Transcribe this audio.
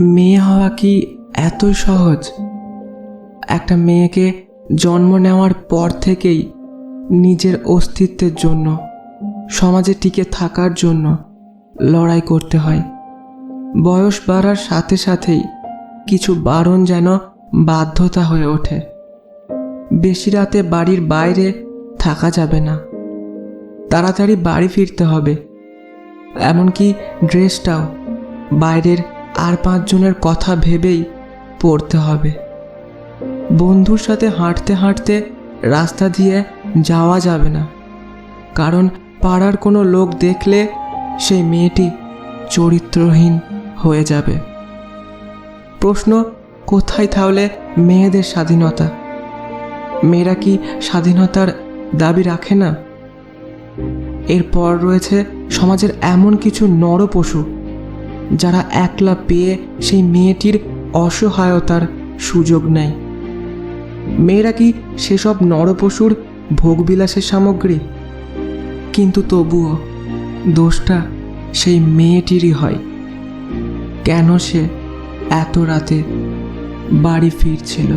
মেয়ে হওয়া কি এতই সহজ? একটা মেয়েকে জন্ম নেওয়ার পর থেকেই নিজের অস্তিত্বের জন্য, সমাজে টিকে থাকার জন্য লড়াই করতে হয়। বয়স বাড়ার সাথে সাথেই কিছু বারণ যেন বাধ্যতা হয়ে ওঠে। বেশি রাতে বাড়ির বাইরে থাকা যাবে না। তাড়াতাড়ি বাড়ি ফিরতে হবে। এমনকি ড্রেসটাও বাইরের আর পাঁচজনের কথা ভেবেই পড়তে হবে। বন্ধুর সাথে হাঁটতে হাঁটতে রাস্তা দিয়ে যাওয়া যাবে না। কারণ পাড়ার কোনো লোক দেখলে সেই মেয়েটি চরিত্রহীন হয়ে যাবে। প্রশ্ন, কোথায় তাহলে মেয়েদের স্বাধীনতা? মেয়েরা কি স্বাধীনতার দাবি রাখে না? এরপর রয়েছে সমাজের এমন কিছু নরপশু যারা একলা পেয়ে সেই মেয়েটির অসহায়তার সুযোগ নেয়। মেয়েরা কি সেসব নরপশুর ভোগবিলাসের সামগ্রী? কিন্তু তবুও দোষটা সেই মেয়েটিরই হয়। কেন সে এত রাতে বাড়ি ফিরছিল?